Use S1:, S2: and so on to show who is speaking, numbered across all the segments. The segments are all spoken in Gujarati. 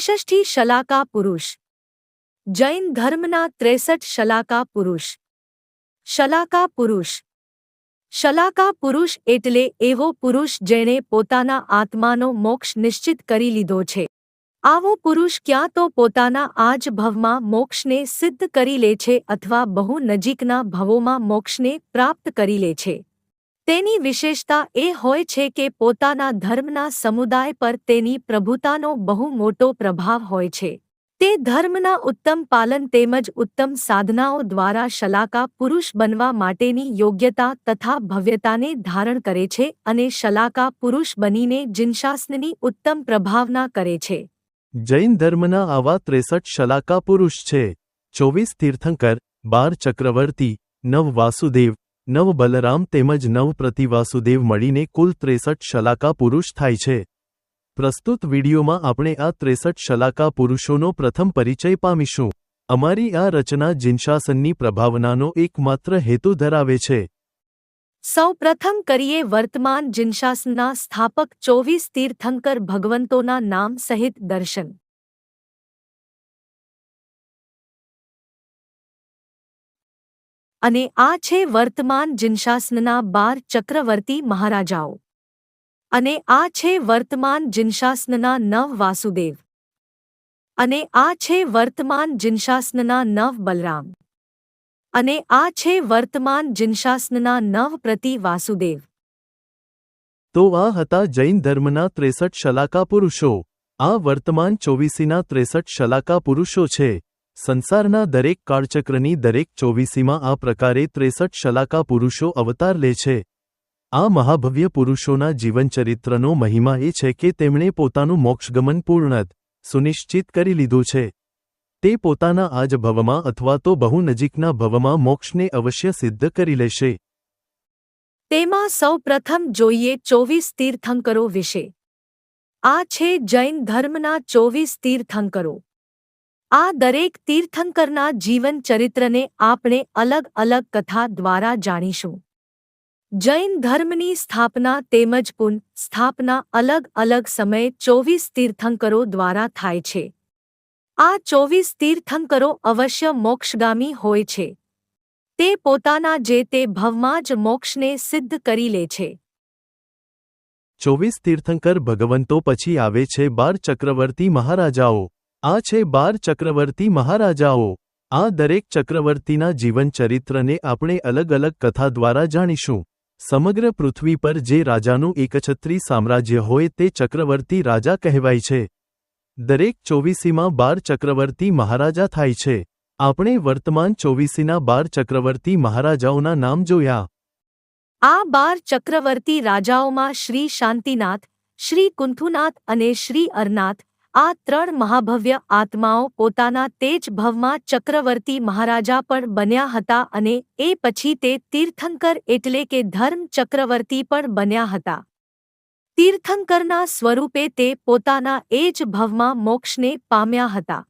S1: ત્રિષષ્ઠી શલાકા પુરુષ જૈન ધર્મના ત્રેસઠ શલાકા પુરુષ શલાકા પુરુષ શલાકા પુરુષ એટલે એવો પુરુષ જેણે પોતાના આત્માનો મોક્ષ નિશ્ચિત કરી લીધો છે આવો પુરુષ ક્યાં તો પોતાના આ ભવમાં મોક્ષને સિદ્ધ કરી લે છે અથવા બહુ નજીકના ભવોમાં મોક્ષને પ્રાપ્ત કરી લે છે તેની વિશેષતા એ હોય છે કે પોતાના ધર્મના સમુદાય પર તેની પ્રભુતાનો બહુ મોટો પ્રભાવ હોય છે. તે ધર્મના ઉત્તમ પાલન તેમજ ઉત્તમ સાધનાઓ દ્વારા શલાકા પુરુષ બનવા માટેની યોગ્યતા તથા ભવ્યતાને ધારણ કરે છે અને શલાકા પુરુષ બનીને જિનશાસનની ઉત્તમ પ્રભાવના કરે છે.
S2: જૈન ધર્મના આવા ત્રેસઠ શલાકા પુરુષ છે. ચોવીસ તીર્થંકર, બાર ચક્રવર્તી, નવ વાસુદેવ નવ બલરામ તેમજ નવ પ્રતિવાસુદેવ મળીને કુલ ત્રેસઠ શલાકા પુરુષ થાય છે. પ્રસ્તુત વિડીયોમાં આપણે આ ત્રેસઠ શલાકા પુરુષોનો પ્રથમ પરિચય પામીશું. અમારી આ રચના જિનશાસનની પ્રભાવનાનો એકમાત્ર હેતુ ધરાવે છે.
S1: સૌ પ્રથમ કરીએ વર્તમાન જિનશાસનના સ્થાપક ચોવીસ તીર્થંકર ભગવંતોના નામ સહિત દર્શન. અને આ છે વર્તમાન જિનશાસનના બાર ચક્રવર્તી મહારાજાઓ. અને આ છે વર્તમાન જિનશાસનના નવ વાસુદેવ. અને આ છે વર્તમાન જિનશાસનના નવ બલરામ. અને આ છે વર્તમાન જિનશાસનના નવ પ્રતિ વાસુદેવ.
S2: તો આ હતા જૈન ધર્મના ત્રેસઠ શલાકા પુરુષો. આ વર્તમાન ચોવીસીના ત્રેસઠ શલાકા પુરુષો છે. સંસારના દરેક કાળચક્રની દરેક ચોવીસીમાં આ પ્રકારે ત્રેસઠ શલાકા પુરુષો અવતાર લે છે. આ મહાભવ્ય પુરુષોના જીવનચરિત્રનો મહિમા એ છે કે તેમણે પોતાનું મોક્ષગમન પૂર્ણત સુનિશ્ચિત કરી લીધું છે. તે પોતાના આજ ભવમાં અથવા તો બહુ નજીકના ભવમાં મોક્ષને અવશ્ય સિદ્ધ કરી લેશે.
S1: તેમાં સૌ પ્રથમ જોઈએ ચોવીસ તીર્થંકરો વિશે. આ છે જૈન ધર્મના ચોવીસ તીર્થંકરો. આ દરેક તીર્થંકરના જીવન ચરિત્રને આપણે અલગ અલગ કથા દ્વારા જાણીશું. જૈન ધર્મની સ્થાપના તેમજ પુન સ્થાપના અલગ અલગ સમયે ચોવીસ તીર્થંકરો દ્વારા થાય છે. આ ચોવીસ તીર્થંકરો અવશ્ય મોક્ષગામી હોય છે. તે પોતાના જે તે ભવમાં જ મોક્ષને સિદ્ધ કરી લે છે.
S2: ચોવીસ તીર્થંકર ભગવંતો પછી આવે છે બાર ચક્રવર્તી મહારાજાઓ. આ છે બાર ચક્રવર્તી મહારાજાઓ. આ દરેક ચક્રવર્તીના જીવનચરિત્રને આપણે અલગ અલગ કથા દ્વારા જાણીશું. સમગ્ર પૃથ્વી પર જે રાજાનું એકછત્રી સામ્રાજ્ય હોય તે ચક્રવર્તી રાજા કહેવાય છે. દરેક ચોવીસીમાં બાર ચક્રવર્તી મહારાજા થાય છે. આપણે વર્તમાન ચોવીસીના બાર ચક્રવર્તી મહારાજાઓના નામ જોયા.
S1: આ બાર ચક્રવર્તી રાજાઓમાં શ્રી શાંતિનાથ, શ્રી કુંથુનાથ અને શ્રી અરનાથ આ ત્રણ મહાભવ્ય આત્માઓ પોતાના તેજ ભવમાં ચક્રવર્તી મહારાજા પણ બન્યા હતા અને એ પછી તે તીર્થંકર એટલે કે ધર્મ ચક્રવર્તી પણ બન્યા હતા. તીર્થંકરના સ્વરૂપે તે પોતાના એ જ ભવમાં મોક્ષને પામ્યા હતા.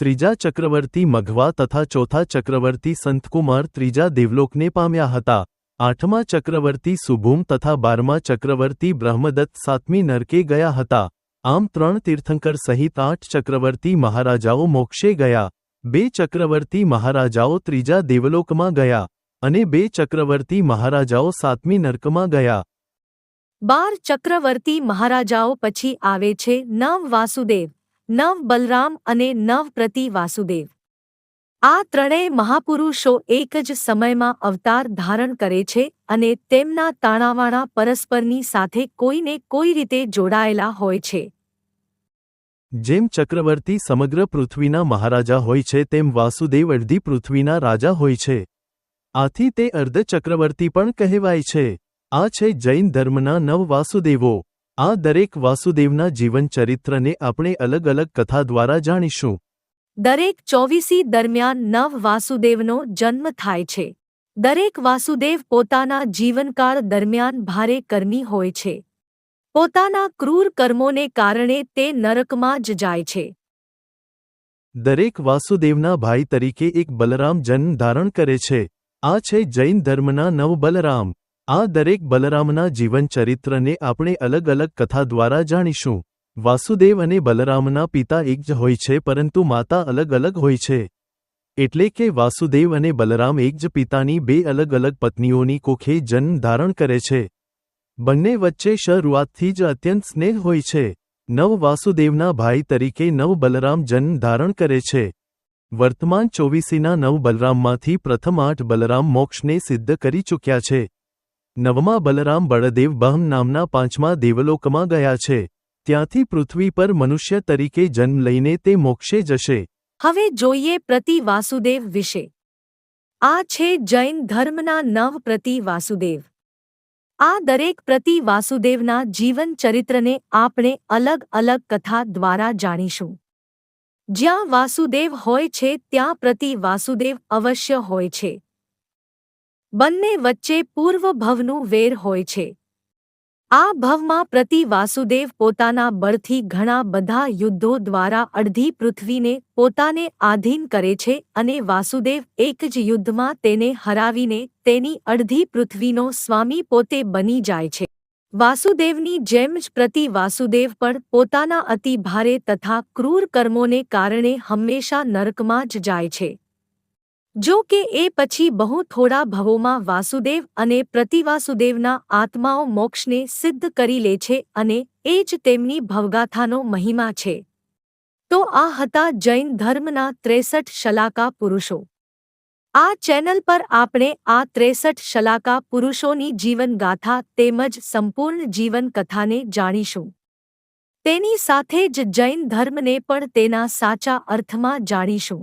S2: ત્રીજા ચક્રવર્તી મઘવા તથા ચોથા ચક્રવર્તી સંતકુમાર ત્રીજા દેવલોકને પામ્યા હતા. આઠમા ચક્રવર્તી સુભૂમ તથા બારમા ચક્રવર્તી બ્રહ્મદત્ત સાતમી નરકે ગયા હતા. આમ ત્રણ તીર્થંકર સહિત આઠ ચક્રવર્તી મહારાજાઓ મોક્ષે ગયા. બે ચક્રવર્તી મહારાજાઓ ત્રીજા દેવલોકમાં ગયા અને બે ચક્રવર્તી મહારાજાઓ સાતમી નર્કમાં ગયા.
S1: બાર ચક્રવર્તી મહારાજાઓ પછી આવે છે નવ વાસુદેવ, નવ બલરામ અને નવ પ્રતિ વાસુદેવ. આ ત્રણેય મહાપુરુષો એક જ સમયમાં અવતાર ધારણ કરે છે અને તેમના તાણાવાણા પરસ્પરની સાથે કોઈને કોઈ રીતે જોડાયેલા હોય છે.
S2: જેમ ચક્રવર્તી સમગ્ર પૃથ્વીના મહારાજા હોય છે, તેમ વાસુદેવ અડધી પૃથ્વીના રાજા હોય છે. આથી તે અર્ધ ચક્રવર્તી પણ કહેવાય છે. આ છે જૈન ધર્મના નવ વાસુદેવો. આ દરેક વાસુદેવના જીવન ચરિત્રને આપણે અલગ અલગ કથા દ્વારા જાણીશું.
S1: દરેક ચોવીસી દરમિયાન નવ વાસુદેવનો જન્મ થાય છે. દરેક વાસુદેવ પોતાના જીવનકાળ દરમિયાન ભારે કર્મી હોય છે. પોતાના ક્રૂર કર્મોને કારણે તે નરકમાં જ જાય છે.
S2: દરેક વાસુદેવના ભાઈ તરીકે એક બલરામ જન્મ ધારણ કરે છે. આ છે જૈન ધર્મના નવ બલરામ. આ દરેક બલરામના જીવન ચરિત્રને આપણે અલગ અલગ કથા દ્વારા જાણીશું. વાસુદેવ અને બલરામના પિતા એક જ હોય છે, પરંતુ માતા અલગ અલગ હોય છે. એટલે કે વાસુદેવ અને બલરામ એક જ પિતાની બે અલગ અલગ પત્નીઓની કોખે જન્મ ધારણ કરે છે. બંને વચ્ચે શરૂઆતથી જ અત્યંત સ્નેહ હોય છે. નવ વાસુદેવના ભાઈ તરીકે નવ બલરામ જન્મ ધારણ કરે છે. વર્તમાન ચોવીસીના નવ બલરામમાંથી પ્રથમ આઠ બલરામ મોક્ષને સિદ્ધ કરી ચૂક્યા છે. નવમા બલરામ બળદેવ બહમ નામના પાંચમા દેવલોકમાં ગયા છે. ત્યાંથી પૃથ્વી પર મનુષ્ય તરીકે જન્મ લઈને તે મોક્ષે જશે.
S1: હવે જોઈએ પ્રતિ વાસુદેવ વિશે. આ છે જૈન ધર્મના નવ પ્રતિ વાસુદેવ. આ દરેક પ્રતિ વાસુદેવના જીવન ચરિત્રને આપણે અલગ અલગ કથા દ્વારા જાણીશું. જ્યાં વાસુદેવ હોય છે, ત્યાં પ્રતિ વાસુદેવ અવશ્ય હોય છે. બંને વચ્ચે પૂર્વ ભવનું વેર હોય છે. આ ભવમાં પ્રતિ વાસુદેવ પોતાના બળથી ઘણા બધા યુદ્ધો દ્વારા અડધી પૃથ્વીને પોતાને આધીન કરે છે અને વાસુદેવ એક જ યુદ્ધમાં તેને હરાવીને તેની અડધી પૃથ્વીનો સ્વામી પોતે બની જાય છે. વાસુદેવની જેમ જ પ્રતિ વાસુદેવ પણ પોતાના અતિ ભારે તથા ક્રૂર કર્મોને કારણે હંમેશા નરકમાં જ જાય છે. જો કે એ પછી બહુ થોડા ભવોમાં વાસુદેવ અને પ્રતિવાસુદેવના આત્માઓ મોક્ષને સિદ્ધ કરી લે છે અને એ જ તેમની ભવગાથાનો મહિમા છે. તો આ હતા જૈન ધર્મના ત્રેસઠ શલાકા પુરુષો. આ ચેનલ પર આપણે આ ત્રેસઠ શલાકા પુરુષોની જીવનગાથા તેમજ સંપૂર્ણ જીવનકથાને જાણીશું. તેની સાથે જ જૈન ધર્મને પણ તેના સાચા અર્થમાં જાણીશું.